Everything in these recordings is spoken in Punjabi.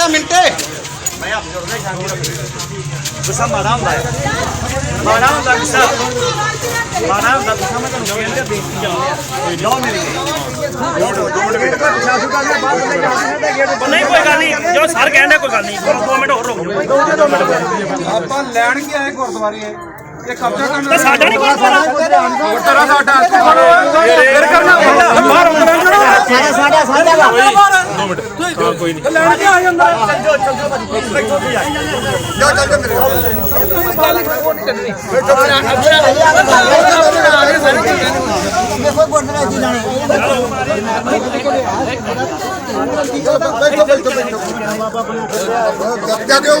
ਜਾ ਮਿੰਟੇ? ਗੁੱਸਾ ਮਾੜਾ ਹੁੰਦਾ ਹੈ। ਮਾੜਾ ਹੁੰਦਾ ਗੁੱਸਾ। ਮਾੜਾ ਹੁੰਦਾ ਗੁੱਸਾ ਮੈਂ ਤੁਹਾਨੂੰ ਕਹਿੰਦਾ ਬੇਇੱਜ਼ਤੀ ਜਾਂਦੇ ਆ ਲਓ ਮੇਰੀ ਨਹੀਂ ਕੋਈ ਗੱਲ ਨਹੀਂ। ਜੋ ਸਰ ਕਹਿੰਦੇ ਕੋਈ ਗੱਲ ਨਹੀਂ। ਦੋ ਮਿੰਟ ਹੋਰ ਰੁਕੋ ਆਪਾਂ ਲੈਣ ਕੇ ਆਏ ਗੁਰਦੁਆਰੇ। ਇਹ ਕਬਜ਼ਾ ਕਰਨ ਤਾਂ ਸਾਡਾ ਨਹੀਂ ਗੁਰਦੁਆਰਾ ਗੁਰਦੁਆਰਾ ਸਾਡਾ ਫਿਰ ਕਰਨਾ ਬਾਹਰ ਸਾਡਾ ਸਾਡਾ ਸਾਡਾ ਵਾ ਲੈਣ ਕੇ ਆ ਜਾਂਦਾ ਜਾ ਚੱਲ ਜਾ ਮੇਰੇ ਦੇਖੋ ਗੁਰਦੁਆਰਾ ਜੀ ਜਾਣੇ ਕਬਜ਼ਾ ਕਿਉਂ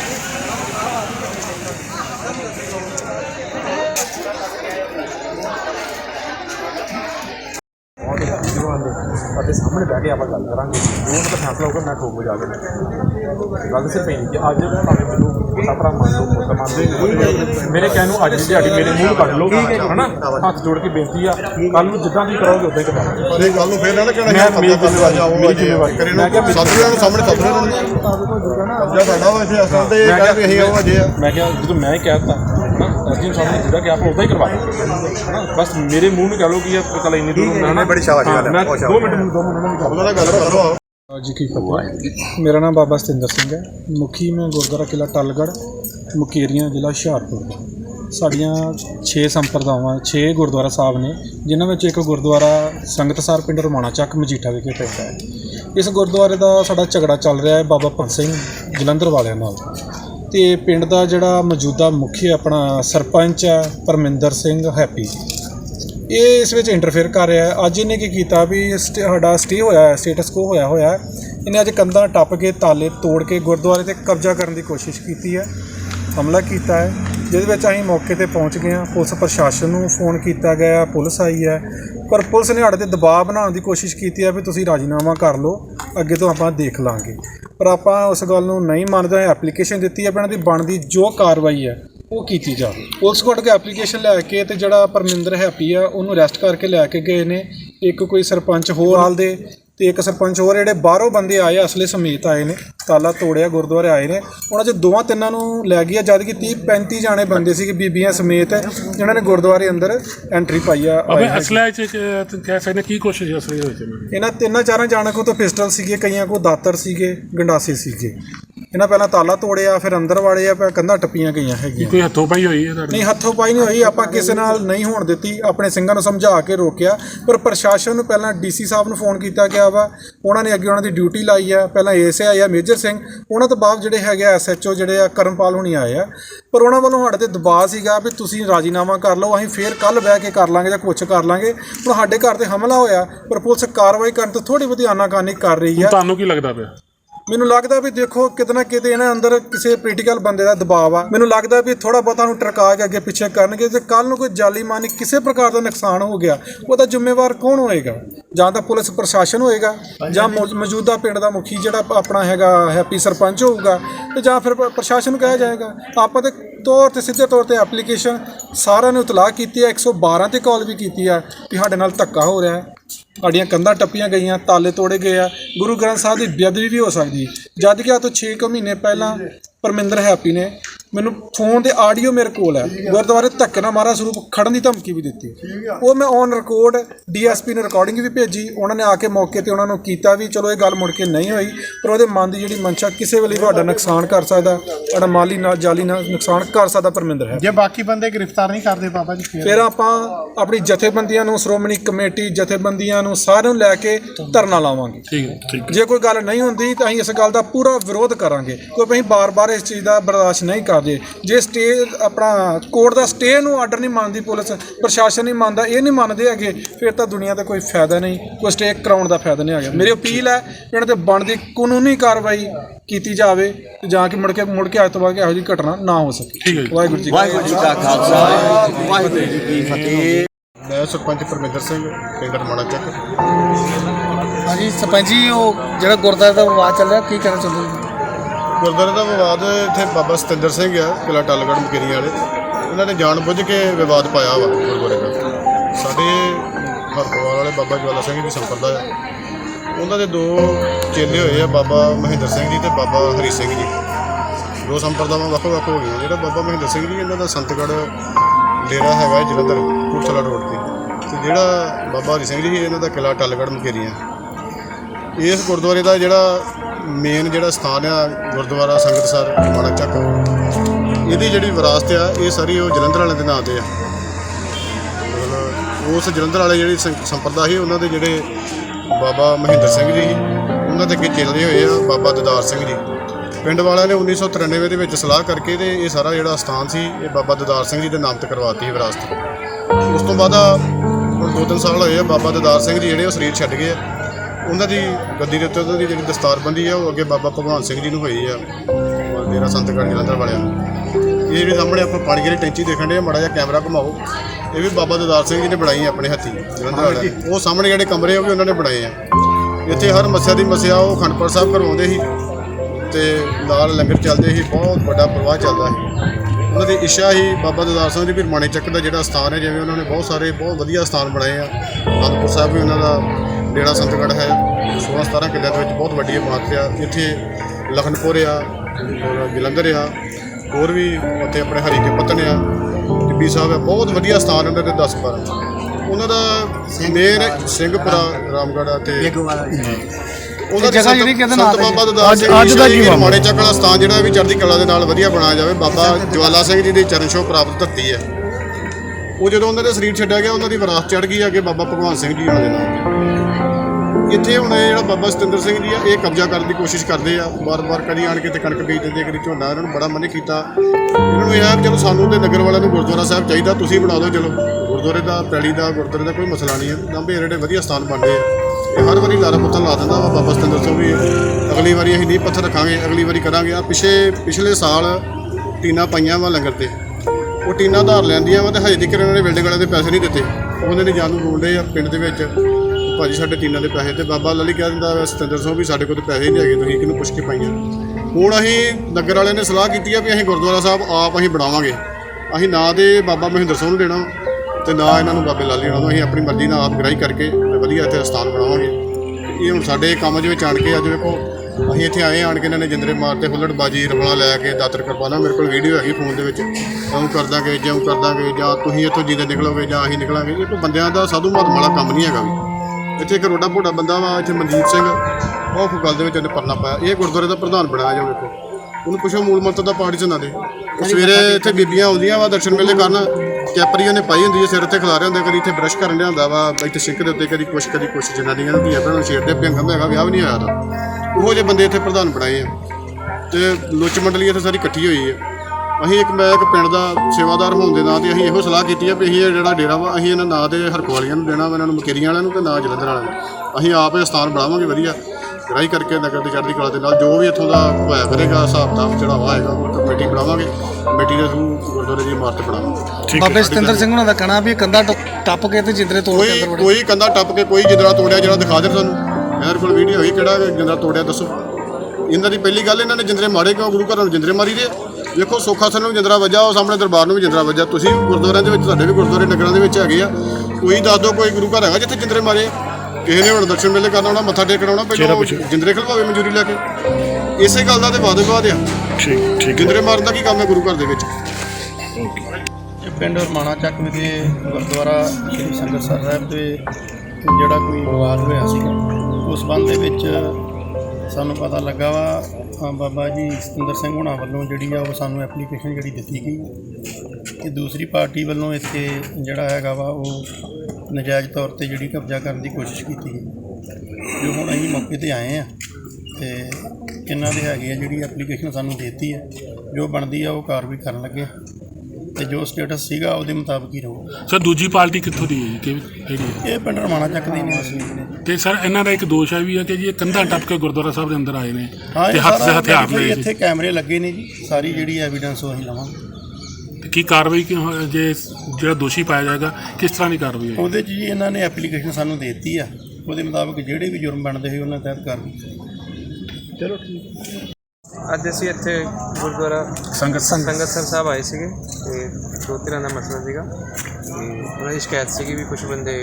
ਸਾਹਮਣੇ ਬਹਿ ਕੇ ਆਪਾਂ ਗੱਲ ਕਰਾਂਗੇ। ਜੋ ਉਹਨਾਂ ਦਾ ਫੈਸਲਾ ਹੋਊਗਾ ਮੈਂ ਠੋਕ ਵਜਾ ਦੇਣਾ ਗੱਲ ਸਿਰਫ ਇਹ ਕਿ ਅੱਜ ਭਾਵੇਂ ਮੈਨੂੰ ਛੋਟਾ ਭਰਾ ਮੰਨ ਲਓ ਪੁੱਤ ਮੰਨ ਲਓ ਮੇਰੇ ਕਹਿਣ ਨੂੰ ਅੱਜ ਦੀ ਦਿਹਾੜੀ ਮੇਰੇ ਮੂੰਹ ਕੱਢ ਲਓ ਹਨਾ? ਹੱਥ ਜੋੜ ਕੇ ਬੇਨਤੀ ਆ ਕੱਲ ਨੂੰ ਜਿੱਦਾਂ ਦੀ ਕਰੋਗੇ ਉਦਾਂ ਹੀ ਕਰਾਂਗੇ ਇਹ ਗੱਲ ਨੂੰ ਫੇਰ ਨਾ ਕਹਿਣਾ ਮੈਂ ਮੇਰੀ ਜ਼ਿੰਮੇਵਾਰੀ ਮੇਰੀ ਜ਼ਿੰਮੇਵਾਰੀ। ਕਰੇ ਕਿਹਾ ਨੂੰ ਸਾਹਮਣੇ ਸਾਧੂਆਂ ਨੂੰ ਕਬਜ਼ਾ ਸਾਡਾ ਵਾ ਇੱਥੇ ਅਸਲ ਤੇ ਇਹ ਮੈਂ ਕਹਿ ਵੀ ਅਸੀਂ ਉਹ ਅਜੇ ਆ। ਮੈਂ ਕਿਹਾ ਜਦੋਂ ਮੈਂ ਕਹਿਤਾ ਹਨਾ ਅਰਜਨ ਸਾਹਿਬ ਨੇ ਜਿਹੜਾ ਕਿ ਆਪਾਂ ਉਦਾਂ ਹੀ ਕਰਵਾ ਹਨਾ ਬਸ ਮੇਰੇ ਮੂੰਹ ਨੂੰ ਕਹ ਲਓ ਕਿ ਇਹ ਕੱਲ ਇੰਨੀ ਦੂਰ ਮੈਂ ਬੜੀ ਸ਼ਾਬਾਸ਼ ਗੱਲ ਹੈ, 2 ਮਿੰਟ ਨੂੰ 2 ਮਿੰਟ ਨਾਲ ਉਹਨਾਂ ਦਾ ਗੱਲ ਕਰੋ। ਜੀ ਕੀ ਫਤਿਹ ਮੇਰਾ ਨਾਮ ਬਾਬਾ ਸਤਿੰਦਰ ਸਿੰਘ ਹੈ। ਮੁਖੀ ਮੈਂ ਗੁਰਦੁਆਰਾ ਕਿਲਾ ਟੱਲਗੜ੍ਹ ਮੁਕੇਰੀਆਂ ਜ਼ਿਲ੍ਹਾ ਹੁਸ਼ਿਆਰਪੁਰ ਦਾ ਸਾਡੀਆਂ 6 ਸੰਪਰਦਾਵਾਂ 6 ਗੁਰਦੁਆਰਾ ਸਾਹਿਬ ਨੇ ਜਿਨ੍ਹਾਂ ਵਿੱਚ ਇੱਕ ਗੁਰਦੁਆਰਾ ਸੰਗਤਸਰ ਪਿੰਡ ਰਮਾਣਾ ਚੱਕ ਮਜੀਠਾ ਵਿਖੇ ਪੈਂਦਾ ਹੈ। ਇਸ ਗੁਰਦੁਆਰੇ ਦਾ ਸਾਡਾ ਝਗੜਾ ਚੱਲ ਰਿਹਾ ਹੈ ਬਾਬਾ ਭਗਤ ਸਿੰਘ ਜਲੰਧਰ ਵਾਲਿਆਂ ਨਾਲ। ਤੇ ਪਿੰਡ ਦਾ ਜਿਹੜਾ ਮੌਜੂਦਾ ਮੁਖੀ ਆਪਣਾ ਸਰਪੰਚ ਆ, ਪਰਮਿੰਦਰ ਸਿੰਘ ਹੈਪੀ। ਇਹ ਇਸ ਵਿੱਚ ਇੰਟਰਫੇਅਰ ਕਰ ਰਿਹਾ ਹੈ। ਅੱਜ ਇਹਨੇ ਕੀ ਕੀਤਾ ਵੀ ਸਟੇ- ਸਾਡਾ ਸਟੇ ਹੋਇਆ ਹੈ ਸਟੇਟਸ ਕੋ ਹੋਇਆ ਹੋਇਆ ਹੈ। ਇਹਨੇ ਅੱਜ ਕੰਧਾਂ ਟੱਪ ਕੇ, ਤਾਲੇ ਤੋੜ ਕੇ ਗੁਰਦੁਆਰੇ ਤੇ ਕਬਜ਼ਾ ਕਰਨ ਦੀ ਕੋਸ਼ਿਸ਼ ਕੀਤੀ ਹੈ। ਹਮਲਾ ਕੀਤਾ ਹੈ। ਜਿਹਦੇ ਵਿੱਚ ਅਸੀਂ ਮੌਕੇ ਤੇ ਪਹੁੰਚ ਗਏ ਹਾਂ। ਪੁਲਿਸ ਪ੍ਰਸ਼ਾਸਨ ਨੂੰ ਫੋਨ ਕੀਤਾ ਗਿਆ, ਪੁਲਿਸ ਆਈ ਹੈ। ਪਰ ਪੁਲਿਸ ਨੇ ਸਾਡੇ ਤੇ ਦਬਾਅ ਬਣਾਉਣ ਦੀ ਕੋਸ਼ਿਸ਼ ਕੀਤੀ ਹੈ ਵੀ ਤੁਸੀਂ ਰਾਜੀਨਾਮਾ ਕਰ ਲਓ। ਅੱਗੇ ਤੋਂ ਆਪਾਂ ਦੇਖ ਲਾਂਗੇ। ਪਰ ਆਪਾਂ ਉਸ ਗੱਲ ਨੂੰ ਨਹੀਂ ਮੰਨਦੇ ਐਪਲੀਕੇਸ਼ਨ ਦਿੱਤੀ ਹੈ, ਪਰ ਇਹਨਾਂ ਦੀ ਬਣਦੀ ਜੋ ਕਾਰਵਾਈ ਹੈ, ਉਹ ਕੀਤੀ ਜਾਵੇ। ਪੁਲਿਸ ਕੋਲ ਕੇ ਐਪਲੀਕੇਸ਼ਨ ਲੈ ਕੇ ਤੇ ਜਿਹੜਾ ਪਰਮਿੰਦਰ ਹੈਪੀ ਆ, ਉਹਨੂੰ ਅਰੈਸਟ ਕਰਕੇ ਲੈ ਕੇ ਗਏ ਨੇ। ਇੱਕ ਕੋਈ ਸਰਪੰਚ ਹੋਰ ਹਾਲ ਦੇ ਤੇ ਇੱਕ ਸਰਪੰਚ ਹੋਰ ਜਿਹੜੇ ਬਾਹਰੋਂ ਬੰਦੇ ਆਏ ਅਸਲੇ ਸਮੇਤ ਆਏ ਨੇ ਤਾਲਾ ਤੋੜਿਆ ਗੁਰਦੁਆਰੇ ਆਏ ਨੇ। ਉਹਨਾਂ 'ਚ ਦੋਵਾਂ ਤਿੰਨਾਂ ਨੂੰ ਲੈ ਗਈ ਆ ਜਦ ਕਿ 30 35 ਜਾਣੇ ਬੰਦੇ ਸੀ ਬੀਬੀਆਂ ਸਮੇਤ ਜਿਹਨਾਂ ਨੇ ਗੁਰਦੁਆਰੇ ਅੰਦਰ ਐਂਟਰੀ ਪਾਈ ਆ ਅਬੇ। ਅਸਲਾ ਚ ਚ- ਕਹਿ ਸਕਦੇ ਕੀ ਕੋਸ਼ਿਸ਼ ਅਸਲੇ ਵਿੱਚ? ਇਹਨਾਂ ਤਿੰਨਾਂ ਚਾਰਾਂ ਜਾਣਾਂ ਕੋਲ ਤਾਂ ਪਿਸਟਲ ਸੀਗੇ ਕਈਆਂ ਕੋਲ ਦਾਤਰ ਸੀਗੇ ਗੰਡਾਸੇ ਸੀਗੇ। ਇਹਨਾਂ ਪਹਿਲਾਂ ਤਾਲਾ ਤੋੜਿਆ ਫਿਰ ਅੰਦਰ ਵਾੜੇ ਆ ਫਿਰ ਕੰਧਾਂ ਟੱਪੀਆਂ ਗਈਆਂ ਹੈਗੀਆਂ। ਕੋਈ ਹੱਥੋਂ ਪਾਈ ਹੋਈ ਹੈ ਤੁਹਾਡੀ ਨਹੀਂ ਹੱਥੋਂ ਪਾਈ ਨਹੀਂ ਹੋਈ ਆਪਾਂ ਕਿਸੇ ਨਾਲ ਨਹੀਂ ਹੋਣ ਦਿੱਤੀ ਆਪਣੇ ਸਿੰਘਾਂ ਨੂੰ ਸਮਝਾ ਕੇ ਰੋਕਿਆ। ਪਰ ਪ੍ਰਸ਼ਾਸਨ ਨੂੰ ਪਹਿਲਾਂ ਡੀਸੀ ਸਾਹਿਬ ਨੂੰ ਫੋਨ ਕੀਤਾ ਗਿਆ ਵਾ। ਉਹਨਾਂ ਨੇ ਅੱਗੇ ਉਹਨਾਂ ਦੀ ਡਿਊਟੀ ਲਾਈ ਆ ਪਹਿਲਾਂ ਏਐਸਆਈ ਆ ਮੇਜਰ ਸਿੰਘ। ਉਹਨਾਂ ਤੋਂ ਬਾਅਦ ਜਿਹੜੇ ਹੈਗੇ ਐਸਐਚਓ ਜਿਹੜੇ ਆ ਕਰਮਪਾਲ ਹੁਣੀ ਆਏ ਆ। ਪਰ ਉਹਨਾਂ ਵੱਲੋਂ ਸਾਡੇ ਤੇ ਦਬਾਅ ਸੀਗਾ ਵੀ ਤੁਸੀਂ ਰਾਜੀਨਾਮਾ ਕਰ ਲਓ ਅਸੀਂ ਫੇਰ ਕੱਲ ਬਹਿ ਕੇ ਕਰ ਲਾਂਗੇ ਜਾਂ ਕੁਛ ਕਰ ਲਾਂਗੇ। ਹੁਣ ਸਾਡੇ ਘਰ ਤੇ ਹਮਲਾ ਹੋਇਆ ਪਰ ਪੁਲਿਸ ਕਾਰਵਾਈ ਕਰਨ ਤੋਂ ਥੋੜੀ ਬਹੁਤੀ ਆਨਾਕਾਨੀ ਕਰ ਰਹੀ ਆ। ਤੁਹਾਨੂੰ ਕੀ ਲੱਗਦਾ ਪਿਆ? ਮੈਨੂੰ ਲੱਗਦਾ ਵੀ ਦੇਖੋ ਕਿਤੇ ਨਾ ਕਿਤੇ ਇਹਨਾਂ ਅੰਦਰ ਕਿਸੇ ਪੋਲੀਟੀਕਲ ਬੰਦੇ ਦਾ ਦਬਾਅ ਆ। ਮੈਨੂੰ ਲੱਗਦਾ ਵੀ ਥੋੜਾ ਬਹੁਤਾ ਨੂੰ ਟਰਕਾ ਕੇ ਅੱਗੇ ਪਿੱਛੇ ਕਰਨਗੇ ਤੇ ਕੱਲ ਨੂੰ ਕੋਈ ਜਾਲੀ ਮਾਨੀ ਕਿਸੇ ਪ੍ਰਕਾਰ ਦਾ ਨੁਕਸਾਨ ਹੋ ਗਿਆ, ਉਹਦਾ ਜ਼ਿੰਮੇਵਾਰ ਕੌਣ ਹੋਏਗਾ? ਜਾਂ ਤਾਂ ਪੁਲਿਸ ਪ੍ਰਸ਼ਾਸਨ ਹੋਏਗਾ, ਜਾਂ ਮੌ- ਮੌਜੂਦਾ ਪਿੰਡ ਦਾ ਮੁਖੀ ਜਿਹੜਾ ਆਪਣਾ ਹੈਗਾ, ਹੈਪੀ ਸਰਪੰਚ ਹੋਊਗਾ ਤੇ ਜਾਂ ਫਿਰ ਪ- ਪ੍ਰਸ਼ਾਸਨ ਨੂੰ ਕਿਹਾ ਜਾਏਗਾ। ਆਪਾਂ ਤੇ ਤੌਰ ਤੇ, ਸਿੱਧੇ ਤੌਰ ਤੇ ਐਪਲੀਕੇਸ਼ਨ ਸਾਰਿਆਂ ਨੂੰ ਇਤਲਾਹ ਕੀਤੀ ਹੈ 112 ਤੇ ਕਾਲ ਵੀ ਕੀਤੀ ਆ ਕਿ ਸਾਡੇ ਨਾਲ ਧੱਕਾ ਹੋ ਰਿਹਾ ਹੈ। ਸਾਡੀਆਂ ਕੰਧਾਂ ਟੱਪੀਆਂ ਗਈਆਂ, ਤਾਲੇ ਤੋੜੇ ਗਏ ਆ। ਗੁਰੂ ਗ੍ਰੰਥ ਸਾਹਿਬ ਦੀ ਬੇਅਦਬੀ ਵੀ ਹੋ ਸਕਦੀ। ਜਦ ਕਿ ਆ ਤੋਂ 6 ਕੁ ਮਹੀਨੇ ਪਹਿਲਾਂ ਪਰਮਿੰਦਰ ਹੈਪੀ ਨੇ ਮੈਨੂੰ ਫੋਨ ਤੇ ਆਡੀਓ ਮੇਰੇ ਕੋਲ ਹੈ। ਗੁਰਦੁਆਰੇ ਧੱਕੇ ਨਾਲ ਮਾਰਾ ਸਰੂਪ ਖੜਨ ਦੀ ਧਮਕੀ ਵੀ ਦਿੱਤੀ। ਉਹ ਮੈਂ ਔਨ ਰਿਕਾਰਡ ਡੀਐਸਪੀ ਨੂੰ ਰਿਕਾਰਡਿੰਗ ਵੀ ਭੇਜੀ ਉਹਨਾਂ ਨੇ ਆ ਕੇ ਮੌਕੇ ਤੇ ਉਹਨਾਂ ਨੂੰ ਕੀਤਾ ਵੀ ਚਲੋ ਇਹ ਗੱਲ ਮੁੜ ਕੇ ਨਹੀਂ ਹੋਈ ਪਰ ਉਹਦੇ ਮਨ ਦੀ ਜਿਹੜੀ ਮਨਸ਼ਾ ਕਿਸੇ ਵੇਲੇ ਤੁਹਾਡਾ ਨੁਕਸਾਨ ਕਰ ਸਕਦਾ ਤੁਹਾਡਾ ਮਾਲੀ ਨਾਲ ਜਾਲੀ ਨਾਲ ਨੁਕਸਾਨ ਕਰ ਸਕਦਾ ਪਰਮਿੰਦਰ ਹੈ। ਜੇ ਬਾਕੀ ਬੰਦੇ ਗ੍ਰਿਫਤਾਰ ਨਹੀਂ ਕਰਦੇ ਬਾਬਾ ਜੀ ਫਿਰ? ਆਪਾਂ ਆਪਣੀ ਜਥੇਬੰਦੀਆਂ ਨੂੰ ਸ਼੍ਰੋਮਣੀ ਕਮੇਟੀ ਜਥੇਬੰਦੀਆਂ ਨੂੰ ਸਾਰਿਆਂ ਨੂੰ ਲੈ ਕੇ ਧਰਨਾ ਲਾਵਾਂਗੇ। ਠੀਕ ਹੈ। ਜੇ ਕੋਈ ਗੱਲ ਨਹੀਂ ਹੁੰਦੀ ਤਾਂ ਅਸੀਂ ਇਸ ਗੱਲ ਦਾ ਪੂਰਾ ਵਿਰੋਧ ਕਰਾਂਗੇ। ਕਿਉਂਕਿ ਅਸੀਂ ਬਾਰ-ਬਾਰ ਇਸ ਚੀਜ਼ ਦਾ ਬਰਦਾਸ਼ਤ ਨਹੀਂ ਕਰ ਜੇ ਸਟੇ ਆਪਣਾ ਕੋਰਟ ਦਾ ਸਟੇ ਨੂੰ ਆਰਡਰ ਨਹੀਂ ਮੰਨਦੀ ਪੁਲਿਸ ਪ੍ਰਸ਼ਾਸਨ ਨਹੀਂ ਮੰਨਦਾ ਇਹ ਨਹੀਂ ਮੰਨਦੇ ਹੈਗੇ ਫਿਰ ਤਾਂ ਦੁਨੀਆ ਤੇ ਕੋਈ ਫਾਇਦਾ ਨਹੀਂ ਕੋਈ ਸਟੇ ਕਰਾਉਣ ਦਾ ਫਾਇਦਾ ਨਹੀਂ ਹੈਗਾ। ਮੇਰੀ ਅਪੀਲ ਹੈ ਇਹਨਾਂ ਤੇ ਬਣਦੀ ਕਾਨੂੰਨੀ ਕਾਰਵਾਈ ਕੀਤੀ ਜਾਵੇ ਤੇ ਜਾਂ ਕਿ ਮੁੜ ਕੇ ਮੁੜ ਕੇ ਅੱਜ ਤੋਂ ਬਾਅਦ ਇਹੋ ਜਿਹੀ ਘਟਨਾ ਨਾ ਹੋ ਸਕੇ। ਠੀਕ ਹੈ ਜੀ। ਵਾਹਿਗੁਰੂ ਜੀ ਵਾਹਿਗੁਰੂ ਜੀ ਕਾ ਖਾਲਸਾ। ਵਾਹਿਗੁਰੂ ਜੀ ਕੀ ਫਤਿਹ। ਮੈਂ ਸਰਪੰਚ ਪਰਮਿੰਦਰ ਸਿੰਘ ਪਿੰਡ ਰਮਾਣਾ ਚੱਕ। ਹਾਂਜੀ ਸਰਪੰਚ ਜੀ ਉਹ ਜਿਹੜਾ ਗੁਰਦੁਆਰੇ ਦਾ ਵਿਵਾਦ ਚੱਲ ਰਿਹਾ ਕੀ ਕਹਿਣਾ ਚਾਹੁੰਦੇ ਹੋ? ਗੁਰਦੁਆਰੇ ਦਾ ਵਿਵਾਦ ਇੱਥੇ ਬਾਬਾ ਸਤਿੰਦਰ ਸਿੰਘ ਆ ਕਿਲਾ ਟੱਲਗੜ੍ਹ ਮਕੇਰੀ ਵਾਲੇ। ਉਹਨਾਂ ਨੇ ਜਾਣ ਬੁੱਝ ਕੇ ਵਿਵਾਦ ਪਾਇਆ ਵਾ ਗੁਰਦੁਆਰੇ ਦਾ। ਸਾਡੇ ਹਰਪਵਾਲ ਵਾਲੇ ਬਾਬਾ ਜਵਾਲਾ ਸਿੰਘ ਦੀ ਸੰਪਰਦਾ ਆ। ਉਹਨਾਂ ਦੇ ਦੋ ਚੇਲੇ ਹੋਏ ਆ, ਬਾਬਾ ਮਹਿੰਦਰ ਸਿੰਘ ਜੀ ਤੇ ਬਾਬਾ ਹਰੀ ਸਿੰਘ ਜੀ। ਦੋ ਸੰਪਰਦਾਵਾਂ ਵੱਖ ਵੱਖ ਹੋ ਗਈਆਂ। ਜਿਹੜਾ ਬਾਬਾ ਮਹਿੰਦਰ ਸਿੰਘ ਜੀ, ਇਹਨਾਂ ਦਾ ਸੰਤਗੜ੍ਹ ਡੇਰਾ ਹੈਗਾ ਜਲੰਧਰ ਕਪੂਰਥਲਾ ਰੋਡ ਤੇ। ਤੇ ਜਿਹੜਾ ਬਾਬਾ ਹਰੀ ਸਿੰਘ ਜੀ, ਇਹਨਾਂ ਦਾ ਕਿਲਾ ਟੱਲਗੜ੍ਹ ਮਕੇਰੀਆਂ। ਇਸ ਗੁਰਦੁਆਰੇ ਦਾ ਜਿਹੜਾ ਮੇਨ ਜਿਹੜਾ ਸਥਾਨ ਆ ਗੁਰਦੁਆਰਾ ਸੰਗਤ ਸਰ ਮਾਣਾ ਚੱਕ। ਇਹਦੀ ਜਿਹੜੀ ਵਿਰਾਸਤ ਆ, ਇਹ ਸਾਰੀ ਉਹ ਜਲੰਧਰ ਵਾਲਿਆਂ ਦੇ ਨਾਂ ਤੇ ਆ। ਮਤਲਬ ਉਸ ਜਲੰਧਰ ਵਾਲੇ ਜਿਹੜੀ ਸੰਪਰਦਾ ਸੀ, ਉਹਨਾਂ ਦੇ ਜਿਹੜੇ ਬਾਬਾ ਮਹਿੰਦਰ ਸਿੰਘ ਜੀ ਉਹਨਾਂ ਦੇ ਅੱਗੇ ਚੱਲਦੇ ਹੋਏ ਆ ਬਾਬਾ ਦਦਾਰ ਸਿੰਘ ਜੀ। ਪਿੰਡ ਵਾਲਿਆਂ ਨੇ 1993 ਦੇ ਵਿੱਚ ਸਲਾਹ ਕਰਕੇ ਤੇ ਇਹ ਸਾਰਾ ਜਿਹੜਾ ਸਥਾਨ ਸੀ, ਇਹ ਬਾਬਾ ਦਦਾਰ ਸਿੰਘ ਜੀ ਦੇ ਨਾਮ ਤੇ ਕਰਵਾਤੀ ਵਿਰਾਸਤ। ਉਸ ਤੋਂ ਬਾਅਦ ਹੁਣ ਦੋ ਤਿੰਨ ਸਾਲ ਹੋਏ ਆ ਬਾਬਾ ਦਦਾਰ ਸਿੰਘ ਜੀ ਜਿਹੜੇ ਉਹ ਸਰੀਰ ਛੱਡ ਗਏ ਆ। ਉਹਨਾਂ ਦੀ ਗੱਦੀ ਦੇ ਉੱਤੇ ਉਹਨਾਂ ਦੀ ਜਿਹੜੀ ਦਸਤਾਰਬੰਦੀ ਆ, ਉਹ ਅੱਗੇ ਬਾਬਾ ਭਗਵਾਨ ਸਿੰਘ ਜੀ ਨੂੰ ਹੋਈ ਆ, ਡੇਰਾ ਸੰਤਗੜ੍ਹ ਜਲੰਧਰ ਵਾਲਿਆਂ ਨੂੰ। ਇਹ ਜਿਹੜੀ ਸਾਹਮਣੇ ਆਪਾਂ ਪਾਣੀ ਵਾਲੀ ਟੈਂਕੀ ਦੇਖਣ ਦੇ ਮਾੜਾ ਜਿਹਾ ਕੈਮਰਾ ਘੁਮਾਓ। ਇਹ ਵੀ ਬਾਬਾ ਦਦਾਰ ਸਿੰਘ ਜੀ ਨੇ ਬਣਾਈ ਆ ਆਪਣੇ ਹੱਥੀਂ, ਜਲੰਧਰ ਵਾਲੇ ਉਹ ਸਾਹਮਣੇ ਜਿਹੜੇ ਕਮਰੇ ਉਹ ਵੀ ਉਹਨਾਂ ਨੇ ਬਣਾਏ ਆ। ਇੱਥੇ ਹਰ ਮੱਸਿਆ ਦੀ ਮੱਸਿਆ, ਉਹ ਖੰਡਪੁਰ ਸਾਹਿਬ ਕਰਵਾਉਂਦੇ ਸੀ ਤੇ ਨਾਲ ਲੰਗਰ ਚੱਲਦੇ ਸੀ, ਬਹੁਤ ਵੱਡਾ ਪ੍ਰਵਾਹ ਚੱਲਦਾ ਸੀ। ਉਹਨਾਂ ਦੀ ਇੱਛਾ ਹੀ ਬਾਬਾ ਦਦਾਰ ਸਿੰਘ ਜੀ ਵੀ ਮਾਣੇ ਚੱਕ ਦਾ ਜਿਹੜਾ ਸਥਾਨ ਹੈ, ਜਿਵੇਂ ਉਹਨਾਂ ਨੇ ਬਹੁਤ ਸਾਰੇ, ਬਹੁਤ ਵਧੀਆ ਸਥਾਨ ਬਣਾਏ ਆ। ਅਨੰਦਪੁਰ ਸਾਹਿਬ ਵੀ ਉਹਨਾਂ ਦਾ ਡੇਰਾ ਸੰਤਗੜ੍ਹ ਹੈ। 16 17 ਕਿੱਲਿਆਂ ਦੇ ਵਿੱਚ ਬਹੁਤ ਵੱਡੀ ਇਮਾਰਤ ਆ। ਇੱਥੇ ਲਖਨਪੁਰ ਆ ਔਰ ਜਲੰਧਰ ਆ ਹੋਰ ਵੀ ਉੱਥੇ ਆਪਣੇ ਹਰੀ ਕੇ ਪਤਨ ਆ ਟਿੱਬੀ ਸਾਹਿਬ ਆ ਬਹੁਤ ਵਧੀਆ ਸਥਾਨ ਉਹਨਾਂ ਦੇ 10 ਪਰ ਉਹਨਾਂ ਦਾ ਮੇਨ ਸਿੰਘਪੁਰਾ ਰਾਮਗੜ੍ਹ ਤੇ ਉਹਨਾਂ ਦੀ ਜਗ੍ਹਾ ਜਿਹੜੀ ਕਿਹਦੇ ਨਾਂ ਸੰਤ ਤੇ? ਬਾਬਾ ਦਦਾਰ ਸਿੰਘ ਅੱਜ- ਅੱਜ ਦਾ ਕੀ? ਮਾਣੇ ਚੱਕ ਵਾਲਾ ਸਥਾਨ ਜਿਹੜਾ ਵੀ ਚੜ੍ਹਦੀ ਕਲਾ ਦੇ ਨਾਲ ਵਧੀਆ ਬਣਾਇਆ ਜਾਵੇ। ਬਾਬਾ ਜਵਾਲਾ ਸਿੰਘ ਜੀ ਦੀ ਚਰਨ ਛੋਹ ਪ੍ਰਾਪਤ ਧਰਤੀ ਹੈ ਉਹ ਜਦੋਂ ਉਹਨਾਂ ਦੇ ਸਰੀਰ ਛੱਡਿਆ ਗਿਆ ਉਹਨਾਂ ਦੀ ਵਿਰਾਸਤ ਚੜ ਗਈ ਅੱਗੇ ਬਾਬਾ ਭਗਵਾਨ ਸਿੰਘ ਜੀ ਉਹਨਾਂ ਦੇ ਨਾਲ। ਇੱਥੇ ਹੁਣ ਇਹ ਜਿਹੜਾ ਬਾਬਾ ਸਤਿੰਦਰ ਸਿੰਘ ਜੀ ਆ, ਇਹ ਕਬਜ਼ਾ ਕਰਨ ਦੀ ਕੋਸ਼ਿਸ਼ ਕਰਦੇ ਆ। ਵਾਰ-ਵਾਰ ਕਦੀ ਆਣ ਕੇ ਤੇ ਕਣਕ ਬੀਜ ਦਿੰਦੇ ਕਦੀ ਝੋਨਾ, ਇਹਨਾਂ ਨੂੰ ਬੜਾ ਮਨੇ ਕੀਤਾ। ਇਹਨਾਂ ਨੂੰ ਇਹ ਆ ਕਿ ਚਲੋ ਸਾਨੂੰ ਤੇ ਨਗਰ ਵਾਲਿਆਂ ਨੂੰ ਗੁਰਦੁਆਰਾ ਸਾਹਿਬ ਚਾਹੀਦਾ, ਤੁਸੀਂ ਬਣਾ ਦਿਓ ਚਲੋ। ਗੁਰਦੁਆਰੇ ਦਾ, ਪੈਲੀ ਦਾ, ਗੁਰਦੁਆਰੇ ਦਾ ਕੋਈ ਮਸਲਾ ਨਹੀਂ ਹੈ ਲਾਂਬੇ ਜਿਹੜੇ ਵਧੀਆ ਸਥਾਨ ਬਣਦੇ ਆ। ਇਹ ਹਰ ਵਾਰੀ ਲਾਰਾ ਪੁੱਤਰ ਲਾ ਦਿੰਦਾ ਵਾ ਬਾਬਾ ਸਤਿੰਦਰ ਸਿੰਘ ਵੀ। ਅਗਲੀ ਵਾਰੀ ਅਸੀਂ ਨਹੀਂ ਪੱਥਰ ਰੱਖਾਂਗੇ, ਅਗਲੀ ਵਾਰੀ ਕਰਾਂਗੇ। ਆ ਪਿਛੇ, ਪਿਛਲੇ ਸਾਲ ਟੀਨਾ ਪਾਈਆਂ ਵਾ ਲੰਗਰ ਤੇ। ਉਹ ਟੀਨਾ ਧਾਰ ਲੈਂਦੀਆਂ ਵਾ ਤੇ ਹਜੇ ਤੱਕ ਇਹਨਾਂ ਨੇ ਬਿਲਡਿੰਗ ਵਾਲਿਆਂ ਦੇ ਪੈਸੇ ਨਹੀਂ ਦਿੱਤੇ। ਉਹਨਾਂ ਨੇ ਜਾਨੂੰ ਰੋਲਦੇ ਆ ਪਿੰਡ ਦੇ ਵਿੱਚ। ਭਾਜੀ ਸਾਡੇ ਤਿੰਨਾਂ ਦੇ ਪੈਸੇ ਤੇ ਬਾਬਾ ਲਾਲੀ ਕਹਿ ਦਿੰਦਾ ਸਤਿੰਦਰ ਸਿੰਘ ਵੀ ਸਾਡੇ ਕੋਲ ਤੇ ਪੈਸੇ ਨਹੀਂ ਹੈਗੇ, ਤੁਸੀਂ ਕਿਹਨੂੰ ਪੁੱਛ ਕੇ ਪਾਈਆਂ? ਹੁਣ ਅਸੀਂ ਨਗਰ ਵਾਲਿਆਂ ਨੇ ਸਲਾਹ ਕੀਤੀ ਆ ਵੀ ਅਸੀਂ ਗੁਰਦੁਆਰਾ ਸਾਹਿਬ ਆਪ ਅਸੀਂ ਬਣਾਵਾਂਗੇ। ਅਸੀਂ ਨਾ ਦੇ ਬਾਬਾ ਮਹਿੰਦਰ ਸਿੰਘ ਨੂੰ ਦੇਣਾ ਤੇ ਨਾ ਇਹਨਾਂ ਨੂੰ ਬਾਬੇ ਲਾਲੀ ਨੂੰ ਅਸੀਂ ਆਪਣੀ ਮਰਜ਼ੀ ਨਾਲ ਆਪ ਗ੍ਰਾਈ ਕਰਕੇ ਤੇ ਵਧੀਆ ਇੱਥੇ ਸਥਾਨ ਬਣਾਵਾਂਗੇ। ਇਹ ਹੁਣ ਸਾਡੇ ਕੰਮ ਦੇ ਵਿੱਚ ਆਣ ਕੇ ਅੱਜ ਵੇਖੋ ਅਸੀਂ ਇੱਥੇ ਆਏ ਆਣ ਕੇ ਇਹਨਾਂ ਨੇ ਜਿੰਦਰੇ ਮਾਰਤੇ, ਹੁੱਲੜਬਾਜੀ ਰਮਲਾ ਲੈ ਕੇ ਦਾਤਰ ਕਿਰਪਾਨਾ ਮੇਰੇ ਕੋਲ ਵੀਡੀਓ ਹੈਗੀ ਫੋਨ ਦੇ ਵਿੱਚ। ਇਉਂ ਕਰ ਦਾਂਗੇ, ਜਿਉਂ ਕਰ ਦਾਂਗੇ, ਜਾਂ ਤੁਸੀਂ ਇੱਥੋਂ ਜਿੰਦੇ ਨਿਕਲੋਗੇ ਜਾਂ ਅਸੀਂ ਨਿਕਲਾਂਗੇ, ਇਹ ਕੋਈ ਬੰਦਿਆਂ ਦਾ ਸਾਧੂ ਮਹਾਤਮਾ ਵਾਲਾ ਕੰਮ ਨਹੀਂ ਹੈਗਾ ਵੀ। ਇੱਥੇ ਇੱਕ ਰੋਡਾ ਭੋਡਾ ਬੰਦਾ ਵਾ, ਇੱਥੇ ਮਨਜੀਤ ਸਿੰਘ। ਉਹ ਕੋਈ ਗੱਲ ਦੇ ਵਿੱਚ ਉਹਨੇ ਪਰਨਾ ਪਾਇਆ। ਇਹ ਗੁਰਦੁਆਰੇ ਦਾ ਪ੍ਰਧਾਨ ਬਣਾਇਆ ਜਾ ਵੇਖੋ। ਉਹਨੂੰ ਪੁੱਛੋ ਮੂਲ ਮੰਤਰ ਦਾ ਪਾਠ ਸੁਣਾ ਦੇ। ਉਹ ਸਵੇਰੇ ਇੱਥੇ ਬੀਬੀਆਂ ਆਉਂਦੀਆਂ ਵਾ ਦਰਸ਼ਨ ਮੇਲੇ ਕਰਨ। ਕੈਪਰੀ ਉਹਨੇ ਪਾਈ ਹੁੰਦੀ ਹੈ ਸਿਰ ਉੱਤੇ ਖਿਲਾਰਿਆ ਹੁੰਦਾ, ਕਦੀ ਇੱਥੇ ਬ੍ਰਸ਼ ਕਰਨ ਲਿਆਉਂਦਾ ਵਾ, ਇੱਥੇ ਸਿੰਕ ਦੇ ਉੱਤੇ ਕਦੀ ਕੁਛ ਕਦੀ ਕੁਛ ਜਨਾਨੀਆਂ ਨੂੰ ਧੀਆਂ ਭੈਣਾਂ ਛੇੜਦੇ ਭਿੰਗਮ ਹੈਗਾ, ਵਿਆਹ ਵੀ ਨਹੀਂ ਹੋਇਆ ਤਾਂ ਉਹੋ ਜਿਹੇ ਬੰਦੇ ਇੱਥੇ ਪ੍ਰਧਾਨ ਬਣਾਏ ਆ। ਤੇ ਲੋਚ ਮੰਡਲੀ ਇੱਥੇ ਸਾਰੀ ਇਕੱਠੀ ਹੋਈ ਹੈ ਅਸੀਂ ਇੱਕ ਮੈਂ ਇੱਕ ਪਿੰਡ ਦਾ ਸੇਵਾਦਾਰ ਹੋਣ ਦੇ ਨਾਂ ਤੇ ਅਸੀਂ ਇਹੋ ਸਲਾਹ ਕੀਤੀ ਹੈ ਵੀ ਅਸੀਂ ਇਹ ਜਿਹੜਾ ਡੇਰਾ ਵਾ ਅਸੀਂ ਇਹਨਾਂ ਨਾਂ ਦੇ ਹਰਕਵਾਲੀਆਂ ਨੂੰ ਦੇਣਾ ਵਾ ਇਹਨਾਂ ਨੂੰ ਮਕੇਰੀਆਂ ਵਾਲਿਆਂ ਨੂੰ ਤੇ ਨਾ ਜਲੰਧਰ ਵਾਲਿਆਂ ਨੂੰ। ਅਸੀਂ ਆਪ ਇਹ ਸਥਾਨ ਬਣਾਵਾਂਗੇ ਵਧੀਆ। ਗ੍ਰਾਈ ਕਰਕੇ ਨਗਰ ਦੀ ਚੜ੍ਹਦੀ ਕਲਾ ਦੇ ਨਾਲ ਜੋ ਵੀ ਇੱਥੋਂ ਦਾ ਹੋਇਆ ਕਰੇਗਾ ਹਿਸਾਬ ਦਾ ਚੜਾਵਾ ਆਏਗਾ ਉਹ ਕਮੇਟੀ ਬਣਾਵਾਂਗੇ ਕਮੇਟੀ ਦੇ ਥਰੂ ਗੁਰਦੁਆਰੇ ਦੀ ਇਮਾਰਤ ਬਣਾਵਾਂਗੇ। ਬਾਬੇ ਸਤਿੰਦਰ ਸਿੰਘ ਉਹਨਾਂ ਦਾ ਕਹਿਣਾ ਵੀ ਕੰਧਾ ਟੱਪ- ਟੱਪ ਕੇ ਤੇ ਜਿੰਦਰੇ ਤੋੜ ਕੇ ਕੋਈ ਅੰਦਰ ਵੜੇ। ਕੋਈ ਕੰਧਾ ਟੱਪ ਕੇ ਕੋਈ ਜਿੰਦਰਾ ਤੋੜਿਆ ਜਿਹੜਾ ਦਿਖਾ ਦੇ ਤੁਹਾਨੂੰ ਮੇਰੇ ਕੋਲ ਵੀਡੀਓ ਹੋਈ ਕਿਹੜਾ ਜਿੰਦਰਾ ਤੋੜਿਆ ਦੱਸੋ। ਇਹਨਾਂ ਦੀ ਪਹਿਲੀ ਗੱਲ ਇਹਨਾਂ ਨੇ ਜਿੰਦਰੇ ਮਾਰੇ ਕਿਉਂ? ਗੁਰੂ ਘਰਾਂ ਨੂੰ ਜਿੰਦਰੇ ਮਾਰੀ ਦੇ ਵੇਖੋ ਸੋਖਾ ਸਿੰਘ ਨੂੰ ਜਿੰਦਰਾ ਵੱਜਾ ਉਹ ਸਾਹਮਣੇ ਦਰਬਾਰ ਨੂੰ ਵੀ ਜਿੰਦਰਾ ਵੱਜਾ। ਤੁਸੀਂ ਗੁਰਦੁਆਰਿਆਂ ਦੇ ਵਿੱਚ ਤੁਹਾਡੇ ਵੀ ਗੁਰਦੁਆਰੇ ਨਗਰਾਂ ਦੇ ਵਿੱਚ ਹੈਗੇ ਆ। ਕੋਈ ਦੱਸ ਦਿਓ ਕੋਈ ਗੁਰੂ ਘਰ ਹੈਗਾ ਜਿੱਥੇ ਜਿੰਦਰੇ ਮਾਰੇ? ਆ? ਕਿਸੇ ਨੇ ਹੁਣ ਦਰਸ਼ਨ ਮੇਲੇ ਕਰਨਾ ਹੋਣਾ ਮੱਥਾ ਟੇਕਣਾ ਹੋਣਾ ਪਹਿਲਾਂ ਜਿੰਦਰੇ ਖਲਵਾਵੇ ਮਨਜ਼ੂਰੀ ਲੈ ਕੇ। ਇਸੇ ਗੱਲ ਦਾ ਤੇ ਵਾਦ ਵਿਵਾਦ ਆ। ਠੀਕ ਠੀਕ। ਜਿੰਦਰੇ ਮਾਰਨ ਦਾ ਕੀ ਕੰਮ ਹੈ ਗੁਰੂ ਘਰ ਦੇ ਵਿੱਚ? ਇਹ ਪਿੰਡ ਰਮਾਣਾ ਚੱਕ ਵਿਖੇ ਗੁਰਦੁਆਰਾ ਸ੍ਰੀ ਸੰਗਤਸਰ ਸਾਹਿਬ ਦੇ ਜਿਹੜਾ ਕੋਈ ਵਿਵਾਦ ਹੋਇਆ ਸੀ ਉਸ ਸੰਬੰਧ ਦੇ ਵਿੱਚ ਸਾਨੂੰ ਪਤਾ ਲੱਗਾ ਵਾ ਬਾਬਾ ਜੀ, ਸਤਿੰਦਰ ਸਿੰਘ ਹੋਣਾ ਵੱਲੋਂ ਜਿਹੜੀ ਆ ਉਹ ਸਾਨੂੰ ਐਪਲੀਕੇਸ਼ਨ ਜਿਹੜੀ ਦਿੱਤੀ ਗਈ। ਕਿ ਦੂਸਰੀ ਪਾਰਟੀ ਵੱਲੋਂ ਇੱਥੇ ਜਿਹੜਾ ਹੈਗਾ ਵਾ, ਉਹ ਨਜਾਇਜ਼ ਤੌਰ ਤੇ ਜਿਹੜੀ ਕਬਜ਼ਾ ਕਰਨ ਦੀ ਕੋਸ਼ਿਸ਼ ਕੀਤੀ ਗਈ। ਜੋ ਹੁਣ ਅਸੀਂ ਮੌਕੇ ਤੇ ਆਏ ਆ, ਤੇ ਇਹਨਾਂ ਦੇ ਹੈਗੇ ਆ ਜਿਹੜੀ ਐਪਲੀਕੇਸ਼ਨ ਸਾਨੂੰ ਦਿੱਤੀ ਹੈ ਜੋ ਬਣਦੀ ਆ ਉਹ ਕਾਰਵਾਈ ਕਰਨ ਲੱਗੇ ਤੇ ਜੋ ਸਟੇਟਸ ਸੀਗਾ ਉਹਦੇ ਮੁਤਾਬਕ ਹੀ ਰਹੂਗਾ। ਸਰ ਦੂਜੀ ਪਾਰਟੀ ਕਿੱਥੋਂ ਦੀ ਹੈ ਜੀ? ਕਿ- ਕਿਹੜੀ ਹੈ? ਇਹ ਪਿੰਡ ਰਮਾਣਾ ਚੱਕ ਦੀ ਨਹੀਂ ਸੀ ਨੇ ਤੇ ਸਰ ਇਹਨਾਂ ਦਾ ਇੱਕ ਦੋਸ਼ ਹੈ ਵੀ ਹੈ ਕਿ ਜੀ ਇਹ ਕੰਧਾਂ ਟੱਪ ਕੇ ਗੁਰਦੁਆਰਾ ਸਾਹਿਬ ਦੇ ਅੰਦਰ ਆਏ ਨੇ ਹਾਂ ਤੇ ਇਹ ਹੱਥ ਸਾਰਾ ਹਥਿਆਰ ਲਏ ਜੀ ਇੱਥੇ ਕੈਮਰੇ ਲੱਗੇ ਨੇ ਜੀ ਸਾਰੀ ਜਿਹੜੀ ਐਵੀਡੈਂਸ ਉਹ ਅਸੀਂ ਲਵਾਂਗੇ। ਤੇ ਕੀ ਕਾਰਵਾਈ ਕਿਉਂ ਹੋਇਆ? ਜੇ ਜਿਹੜਾ ਦੋਸ਼ੀ ਪਾਇਆ ਜਾਏਗਾ ਕਿਸ ਤਰ੍ਹਾਂ ਦੀ ਕਾਰਵਾਈ ਹੋਏਗੀ? ਉਹਦੇ 'ਚ ਜੀ ਇਹਨਾਂ ਨੇ ਐਪਲੀਕੇਸ਼ਨ ਸਾਨੂੰ ਦੇ ਦਿੱਤੀ ਆ। ਉਹਦੇ ਮੁਤਾਬਕ ਜਿਹੜੇ ਵੀ ਜੁਰਮ ਬਣਦੇ ਹੋਏ ਉਹਨਾਂ ਤਹਿਤ ਕਾਰਵਾਈ ਅੱਜ ਅਸੀਂ ਇੱਥੇ ਗੁਰਦੁਆਰਾ ਸੰਗਤ ਸੰਗਤਸਰ ਸਾਹਿਬ ਆਏ ਸੀਗੇ। ਤੇ ਦੋ ਤਰ੍ਹਾਂ ਦਾ ਮਸਲਾ ਸੀਗਾ। ਤੇ ਉਹਨਾਂ ਦੀ ਸ਼ਿਕਾਇਤ ਸੀਗੀ ਵੀ ਕੁਝ ਬੰਦੇ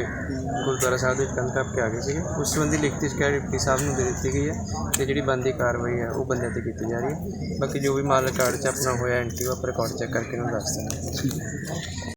ਗੁਰਦੁਆਰਾ ਸਾਹਿਬ ਦੇ ਵਿੱਚ ਕੰਧ ਟੱਪ ਕੇ ਆ ਗਏ ਸੀਗੇ। ਉਸ ਸੰਬੰਧੀ ਲਿਖਤੀ ਸ਼ਿਕਾਇਤ ਡਿਪਟੀ ਸਾਹਿਬ ਨੂੰ ਦੇ ਦਿੱਤੀ ਗਈ ਹੈ ਤੇ ਜਿਹੜੀ ਬੰਦੀ ਕਾਰਵਾਈ ਹੈ ਉਹ ਬੰਦਿਆਂ ਤੇ ਕੀਤੀ ਜਾ ਰਹੀ ਹੈ। ਬਾਕੀ ਜੋ ਵੀ ਮਾਲ ਰਿਕਾਰਡ 'ਚ ਆਪਣਾ ਹੋਇਆ ਐਂਟਰੀ ਉਹ ਰਿਕਾਰਡ ਚੈੱਕ ਕਰਕੇ ਉਹਨੂੰ ਦੱਸ ਦਿੰਦੇ